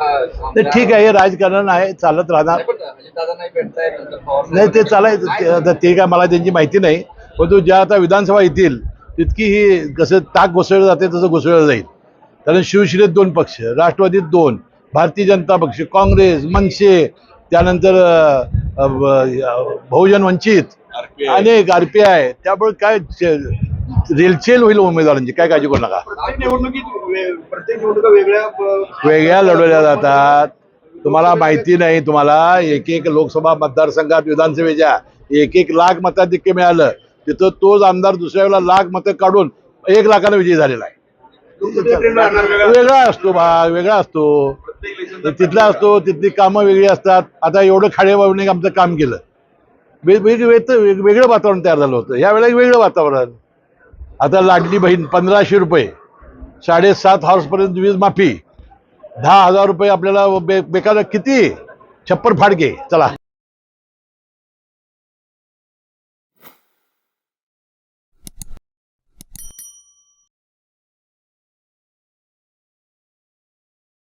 तर ठीक आहे हे राजकारण आहे चालत राहणार. नाही ते चालायचं ते- आता ते काय मला त्यांची माहिती नाही. परंतु ज्या आता विधानसभा येतील तितकी ही कसं ताक घुसळलं जाते तसं घुसळलं जाईल. कारण शिवसेनेत दोन पक्ष राष्ट्रवादीत दोन भारतीय जनता पक्ष काँग्रेस मनसे त्यानंतर बहुजन वंचित अनेक आर पी आय. त्यामुळे काय रेलचेल होईल उमेदवारांची. काय काळजी करू नका. प्रत्येक निवडणुकीत वे- प्रत्येक निवडणुका वेगळ्या लढवल्या जातात. तुम्हाला माहिती नाही तुम्हाला एक एक लोकसभा मतदारसंघात विधानसभेच्या एक एक लाख मताधिक्य मिळालं. तिथं तोच आमदार दुसऱ्या वेळेला लाख मतं काढून एक लाखानं विजयी झालेला आहे. वेगळा. असतो भाग वेगळा असतो. तिथला असतो तिथली कामं वेगळी असतात. आता एवढं खाडेबाबूने आमचं काम केलं. वेगवेगळं वेगळं वातावरण तयार झालं होतं. यावेळेला एक वेगळं वातावरण. आता लाडली बहीण पंधराशे रुपये. साडेसात हॉर्सपर्यंत वीज माफी. दहा हजार रुपये आपल्याला बे बेकार किती? छप्पर फाडके. चला.